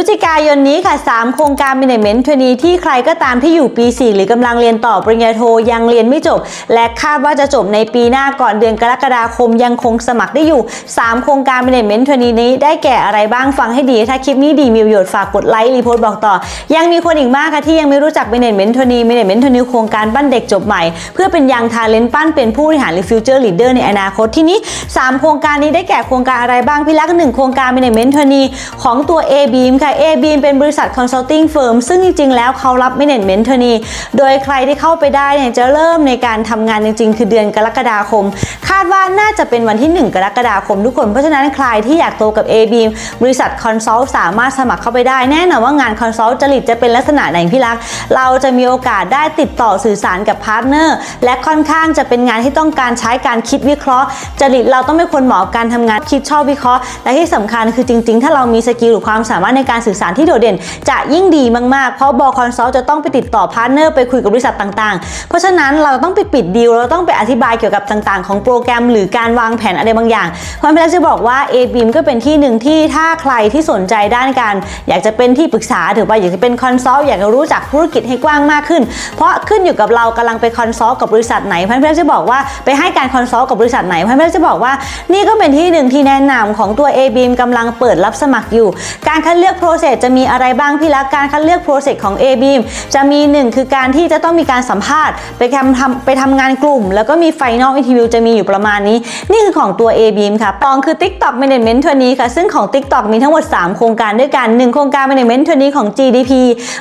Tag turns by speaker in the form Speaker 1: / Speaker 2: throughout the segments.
Speaker 1: พฤศจิกายนนี้ค่ะ 3 โครงการ Management ทนีที่ใครก็ตามที่อยู่ปี 4 หรือกำลังเรียนต่อปริญญาโทยังเรียนไม่จบ และคาดว่าจะจบในปีหน้าก่อนเดือนกรกฎาคมยังคงสมัครได้อยู่ 3 โครงการ Management ทนีนี้ได้แก่อะไรบ้างฟังให้ดี ถ้าคลิปนี้ดีมีประโยชน์ฝากกดไลค์รีโพสต์บอกต่อ ยังมีคนอีกมากค่ะที่ยังไม่รู้จัก Management ทนี Management ทนีโครงการปั้นเด็กจบใหม่ เพื่อเป็นยังทาเลนต์ปั้นเป็นผู้บริหารหรือ Future Leader ในอนาคตที่นี้ 3 โครงการนี้ได้แก่โครงการอะไรบ้างพี่ลักษ์หนึ่งโครงการ Management ทนีของตัว A Beam ค่ะ A Beam เป็นบริษัท consulting firm ซึ่งจริง ๆ แล้วเขารับ management เทอนีโดยใครที่เข้าไปได้เนี่ยจะเริ่มในการทำงานจริง ๆ คือเดือนกรกฎาคม คาดว่าน่าจะเป็นวันที่ 1 กรกฎาคมทุกคน เพราะฉะนั้นใครที่อยากโตกับ a b m บริษัท consult สามารถสมัครเข้าไปได้แน่นอนว่างาน consult จริตจะเป็นลักษณะไหนพี่รัก เราจะมีโอกาสได้ติดต่อสื่อสารกับพาร์ทเนอร์และค่อนข้างจะเป็นงานที่ต้องการใช้การคิดวิเคราะห์ จริตเราต้องเป็นคนเหมาะกับการทำงานคิดชอบวิเคราะห์ และที่สำคัญคือจริง ๆ ถ้าเรามีสกิลหรือความสามารถในการสื่อสารที่โดดเด่น จะยิ่งดีมากๆ เพราะบอคอนซัลจะต้องไปติดต่อพาร์ทเนอร์ไปคุยกับบริษัทต่างๆ เพราะฉะนั้นเราต้องไปปิดดีลเราต้องไปอธิบายเกี่ยวกับต่างๆ ของโปรแกรม หรือการวางแผนอะไรบางอย่างเพราะฉะนั้นจะบอกว่า a b e a m ก็เป็นที่หนึ่งที่ถ้าใครที่สนใจด้านการ อยากจะเป็นที่ปรึกษาหรือว่าอยากจะเป็นคอนซัลท์อยากจะรู้จักธุรกิจให้กว้างมากขึ้น เพราะขึ้นอยู่กับเรากำลังไปคอนซัลท์กับบริษัทไหนเพราะฉะนั้นจะบอกว่าไปให้การคอนซัลท์กับบริษัทไหนเพราะฉะนั้นจะบอกว่า นี่ก็เป็นที่หนึ่งที่แนะนำของตัว a b e a m กำลังเปิดรับสมัครอยู่ การคัดเลือกโปรเซสจะมีอะไรบ้างพี่ละกการคัดเลือกโปรเซสของ a b e a m จะมีหนึ่งคือการที่จะต้องมีการสัมภาษณ์ ไปทำทำไปทำงานกลุ่ม แล้วก็มีไฟนอลอินทิวิวจะมีอยู่ประมาณนี้ นี่คือของตัว a b e a m ค่ะปองคือ TikTok Management ทัวนี้ค่ะ ซึ่งของ TikTok มีทั้งหมด 3 โครงการด้วยกัน 1 โครงการ Management ทัวนี้ของ GDP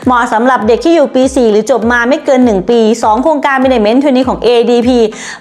Speaker 1: เหมาะสำหรับเด็กที่อยู่ปี 4 หรือจบมาไม่เกิน 1 ปี 2 โครงการ Management ทัวนี้ของ ADP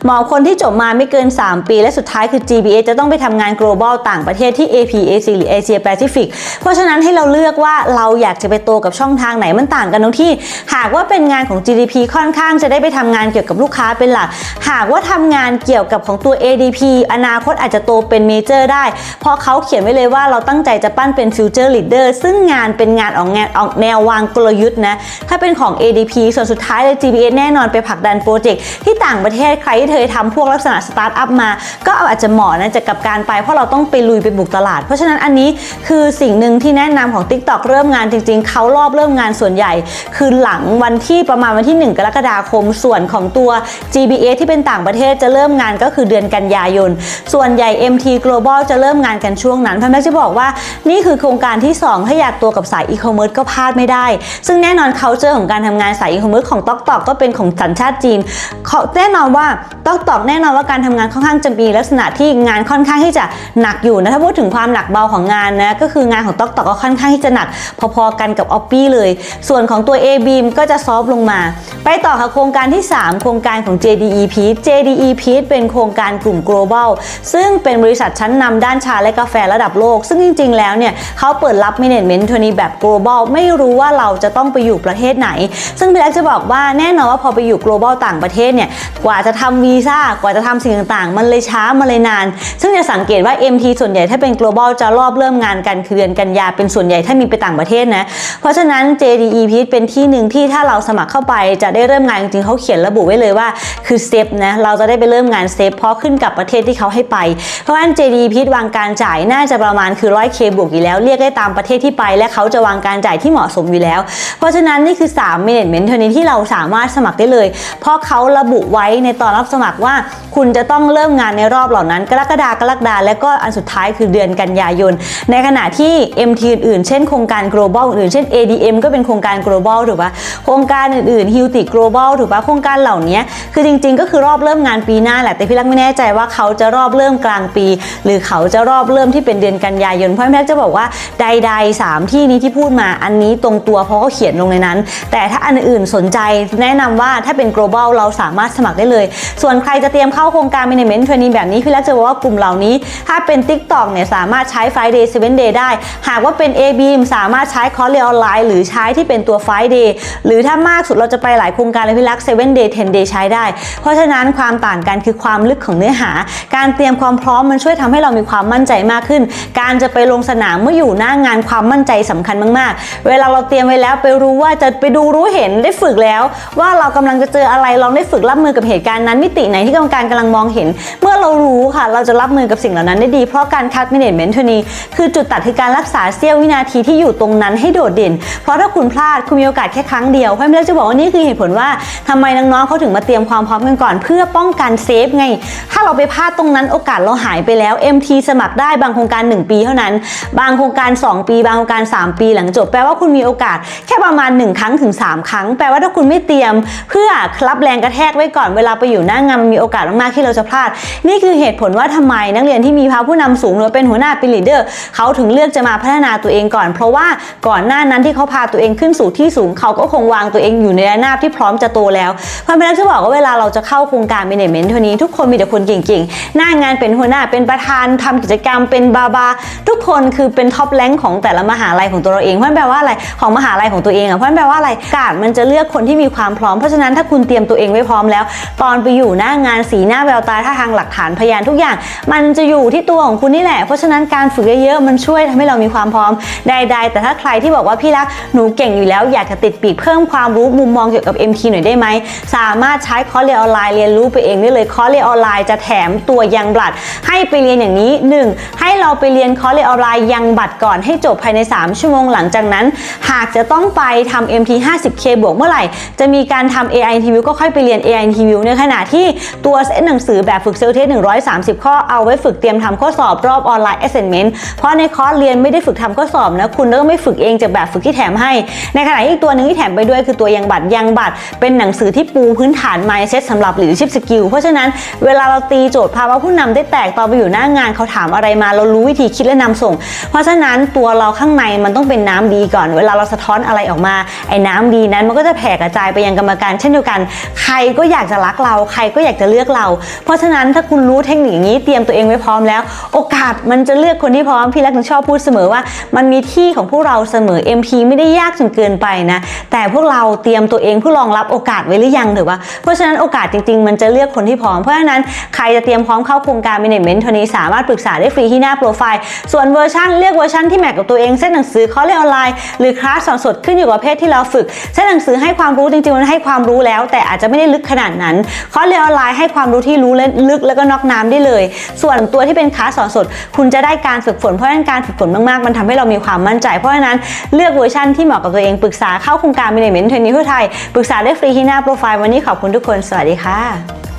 Speaker 1: เหมาะคนที่จบมาไม่เกิน 3 ปี และสุดท้ายคือ GBA จะต้องไปทำงาน global ต่างประเทศที่ APAC หรือ Asia Pacific เพราะฉะนั้นให้เราเลือกว่าเราอยากจะไปโตกับช่องทางไหนมันต่างกันตรงที่ หากว่าเป็นงานของ GDP ค่อนข้างจะได้ไปทำงานเกี่ยวกับลูกค้าเป็นหลัก หากว่าทำงานเกี่ยวกับของตัว ADP อนาคตอาจจะโตเป็นเมเจอร์ได้ เพราะเขาเขียนไว้เลยว่าเราตั้งใจจะปั้นเป็นฟิวเจอร์ลีดเดอร์ซึ่งงานเป็นงานออกแนวออกแนววางกลยุทธ์นะ ถ้าเป็นของ ADP ส่วนสุดท้ายเลย GBA แน่นอนไปผลักดันโปรเจกต์ที่ต่างประเทศใครที่เคยทำพวกลักษณะสตาร์ทอัพมา ก็อาจจะเหมาะนะจะกับการไปเพราะเราต้องไปลุยไปบุกตลาด เพราะฉะนั้นอันนี้คือสิ่งหนึ่งที่แนะนำของ TikTok เริ่มงานจริง ๆ เขารอบเริ่มงานส่วนใหญ่ คือหลังวันที่ประมาณวันที่ 1 กรกฎาคมส่วนของตัว GBA ที่เป็นต่างประเทศจะเริ่มงานก็คือเดือนกันยายน ส่วนใหญ่ MT Global จะเริ่มงานกันช่วงนั้นพ่อแม่จะบอกว่านี่คือโครงการที่ 2 ถ้าอยากตัวกับสายอีคอมเมิร์ซก็พลาดไม่ได้ ซึ่งแน่นอน culture ของการทำงานสายอีคอมเมิร์ซของ TokTok ก็เป็นของสัญชาติจีนเขาแน่นอนว่า TokTok แน่นอนว่าการทำงานค่อนข้างจะมีลักษณะที่งานค่อนข้างที่จะหนักอยู่นะถ้าพูดถึงความหนักเบาของงานนะก็คืองานของ TokTok ก็ค่อนข้างที่จะหนักพอๆกันกับ Oppi เลย ส่วนของตัว A Beam ก็จะซอฟลงมา ไปต่อค่ะโครงการที่ 3 โครงการของ JDE Peach JDE p e a เป็นโครงการกลุ่ม global ซึ่งเป็นบริษัทชั้นนำด้านชาและกาแฟระดับโลก ซึ่งจริง ๆ แล้วเนี่ยเขาเปิดรับ management ทัวนี้แบบ global ไม่รู้ว่าเราจะต้องไปอยู่ประเทศไหน ซึ่งพี่แล็กจะบอกว่าแน่นอนว่าพอไปอยู่ global ต่างประเทศเนี่ยกว่าจะทำวีซ่ากว่าจะทำสิ่งต่างๆ มันเลยช้ามันเลยนาน ซึ่งจะสังเกตว่า MT ส่วนใหญ่ถ้าเป็น global จะรอบเริ่มงานกันคือเดือนกันยาเป็นส่วนใหญ่ถ้ามีไปต่างประเทศนะ เพราะฉะนั้น JDE Peach เป็นที่หนึ่งที่ถ้าเราสมัครเข้าไปจะได้เริ่มงานจริงๆเขาเขียนระบุไว้เลยว่าคือเซฟนะเราจะได้ไปเริ่มงานเซฟเพราะขึ้นกับประเทศที่เขาให้ไป เพราะฉะนั้น JD พิษวางการจ่ายน่าจะประมาณคือ 100k บวกอยู่แล้วเรียกได้ตามประเทศที่ไป และเขาจะวางการจ่ายที่เหมาะสมอยู่แล้ว เพราะฉะนั้นนี่คือ3 management เท่านี้ที่เราสามารถสมัครได้เลย เพราะเขาระบุไว้ในตอนรับสมัครว่า คุณจะต้องเริ่มงานในรอบเหล่านั้น กรกฎากรกฎาและก็อันสุดท้ายคือเดือนกันยายน ในขณะที่ MT อื่นๆ เช่นโครงการ global อื่นๆ เช่น ADM ก็เป็นโครงการ global ถูกปะโครงการอื่นๆ h i l t i global ถูกปะโครงการเหล่านี้คือจริง ๆ ก็คือรอบเริ่มงานปีหน้าแหละแต่พี่รักไม่แน่ใจว่าเขาจะรอบเริ่มกลางปี หรือเขาจะรอบเริ่มที่เป็นเดือนกันยายนเพราะแม่จะบอกว่าใดๆ3ที่นี้ที่พูดมาอันนี้ตรงตัวเพราะเขาเขียนลงในนั้น แต่ถ้าอันอื่นสนใจแนะนำว่าถ้าเป็น global เราสามารถสมัครได้เลย ส่วนใครจะเตรียมเข้าโครงการ management training แบบนี้พี่รักจะบอกว่ากลุ่มเหล่านี้ ถ้าเป็น TikTok เนี่ยสามารถใช้ Friday 7 day ได้ หากว่าเป็น A Beam สามารถใช้คอร์สเรียนออนไลน์ หรือใช้ที่เป็นตัว Friday หรือถ้ามากสุดเราจะไปหลายโครงการเลยพี่รัก7 day 10 day ใช้ได้ เพราะฉะนั้นความต่างกันคือความลึกของเนื้อหา การเตรียมความพร้อมมันช่วยทำให้เรามีความมั่นใจมากขึ้น การจะไปลงสนามเมื่ออยู่หน้างานความมั่นใจสำคัญมาก ๆ เวลาเราเตรียมไว้แล้วไปรู้ว่าจะไปดูรู้เห็นได้ฝึกแล้ว ว่าเรากำลังจะเจออะไรลองได้ฝึกรับมือกับเหตุการณ์นั้นมิติไหนที่กรรมการกำลังมองเห็น เมื่อเรารู้ค่ะ เราจะรับมือกับสิ่งเหล่านั้นได้ดีเพราะการคัด management ทนีคือจุดตัดคือการรักษาเสี้ยววินาทีที่อยู่ตรงนั้นให้โดดเด่น เพราะถ้าคุณพลาดคุณมีโอกาสแค่ครั้งเดียวเพราะฉะนั้นจะบอกว่านี่คือเหตุผลว่าทำไมน้องๆเขาถึงมาเตรียมความพร้อมกันก่อน เพื่อป้องกันเซฟไง ถ้าเราไปพลาดตรงนั้นโอกาสเราหายไปแล้ว MT สมัครได้บางโครงการ 1 ปีเท่านั้น บางโครงการ 2 ปี บางโครงการ 3 ปีหลังจบแปลว่าคุณมีโอกาสแค่ประมาณ 1 ครั้งถึง 3 ครั้ง แปลว่าถ้าคุณไม่เตรียม เพื่อรับแรงกระแทกไว้ก่อนเวลาไปอยู่หน้างานมีโอกาสมากๆที่เราจะพลาด นี่คือเหตุผลว่าทำไมนักเรียนที่มีภาวะผู้นำสูงหรือเป็นหัวหน้าเป็นลีดเดอร์เขาถึงเลือกจะมาพัฒนาตัวเองก่อน เพราะว่าก่อนหน้านั้นที่เขาพาตัวเองขึ้นสู่ที่สูง เขาก็คงวางตัวเองอยู่ในระนาบที่พร้อมจะโตแล้วเพราะฉะนั้นจะบอกว่าเวลาเราจะเข้าโครงการ management เท่านี้ทุกคนมีแต่คนเก่งๆ หน้างานเป็นหัวหน้าเป็นประธานทำกิจกรรมเป็นบาบา ทุกคนคือเป็นท็อปแรงของแต่ละมหาลัยของตัวเราเองเพราะฉันแปลว่าอะไรของมหาลัยของตัวเองอะเพราะฉันแปลว่าอะไรกาดมันจะเลือกคนที่มีความพร้อมเพราะฉะนั้นถ้าคุณเตรียมตัวเองไว้พร้อมแล้ว ตอนไปอยู่หน้างานสีหน้าแววตาท่าทางหลักฐานพยานทุกอย่าง มันจะอยู่ที่ตัวของคุณนี่แหละเพราะฉะนั้นการฝึกเยอะๆมันช่วยทำให้เรามีความพร้อมใดๆ แต่ถ้าใครที่บอกว่าพี่รักหนูเก่งอยู่แล้วอยากจะติดปีกเพิ่มความรู้มุมมองเกี่ยวกับ MT หน่อยได้ไหม สามารถใช้คอร์สเรียนออนไลน์เรียนรู้ไปเองได้เลยคอร์สเรียนออนไลน์จะแถมตัวยังบลัดให้ไปเรียนอย่างนี้ 1. ให้เราไปเรียนคอร์สเรียนออนไลน์ยังบัตรก่อนให้จบภายใน 3 ชั่วโมงหลังจากนั้น หากจะต้องไปทำ MT 50K บวกเมื่อไหร่ จะมีการทำ AI interview ก็ค่อยไปเรียน AI interview ในขณะที่ตัวเซตหนังสือแบบฝึกเซลเทส130 ข้อเอาไว้ฝึกเตรียมทำข้อสอบรอบออนไลน์ assignment เพราะในคอร์สเรียนไม่ได้ฝึกทำข้อสอบนะคุณแล้วก็ไม่ฝึกเองจากแบบฝึกที่แถมให้ ในขณะที่อีกตัวหนึ่งที่แถมไปด้วยคือตัวยังบัตรยังบัตรเป็นหนังสือที่ปูพื้นฐาน mindset สำหรับ leadership skill เพราะฉะนั้นเวลาเราตีโจทย์ภาวะผู้นำได้แตกตอนไปอยู่หน้างานเขาถามอะไรมาเรารู้วิธีคิดและนำส่ง เพราะฉะนั้นตัวเราข้างในมันต้องเป็นน้ำดีก่อน เวลาเราสะท้อนอะไรออกมาไอ้น้ำดีนั้นมันก็จะแผ่กระจายไปยังกรรมการ เช่นเดียวกัน ใครก็อยากจะรักเรา ใครก็อยากจะเลือกเรา เพราะฉะนั้นถ้าคุณรู้เทคนิคอย่างนี้เตรียมตัวเองไว้พร้อมแล้ว โอกาสมันจะเลือกคนที่พร้อมพี่รักถึงชอบพูดเสมอว่ามันมีที่ของพวกเราเสมอ MP ไม่ได้ยากจนเกินไปนะ แต่พวกเราเตรียมตัวเองเพื่อรองรับโอกาสไว้หรือยังถือว่าเพราะฉะนั้นโอกาสจริง ๆ มันจะเลือกคนที่พร้อม เพราะฉะนั้นใครจะเตรียมพร้อมเข้าโครงการ Management ทนี้สามารถปรึกษาได้ฟรีที่หน้าโปรไฟล์ ส่วนเวอร์ชันเลือกเวอร์ชันที่แมทกับตัวเองเส้นหนังสือคอร์สเรียนออนไลน์หรือคลาสสอนสดขึ้นอยู่กับเพศที่เราฝึกเส้นหนังสือให้ความรู้จริงๆมันให้ความรู้แล้ว แต่อาจจะไม่ได้ลึกขนาดนั้นคอร์สเรียนออนไลน์ให้ความรู้ที่รู้ล,ลึกแล้วก็นอกน้ำได้เลย ส่วนตัวที่เป็นคลาสสอนสด คุณจะได้การฝึกฝนเพราะฉะนั้นการฝึกฝนมากๆ มันทำให้เรามีความมั่นใจ เพราะฉะนั้นเลือกเวอร์ชันที่เหมาะกับตัวเองปรึกษาเข้าโครงการมิเนเมนเทรนนิ่ทั่วไทยปรึกษาได้ฟรีที่หน้าโปรไฟล์วันนี้ขอบคุณทุกคน สวัสดีค่ะ